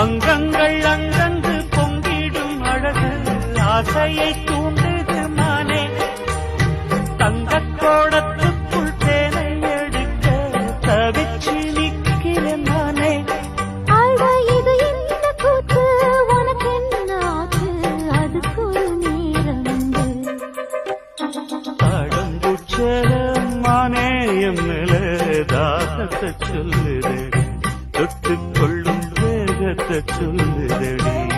அங்கங்கள் அங்கங்கு பொங்கிடும் அழகு ஆசையை தூண்டுது மானே. தங்க கோடத்துக்குள் தேனை எடுக்க தவிச்சு நிற்கிறேன் நானே மானே என் மேல தாசத்தை சொல்லுது. தொட்டு கட்டச் சொல்லுதடி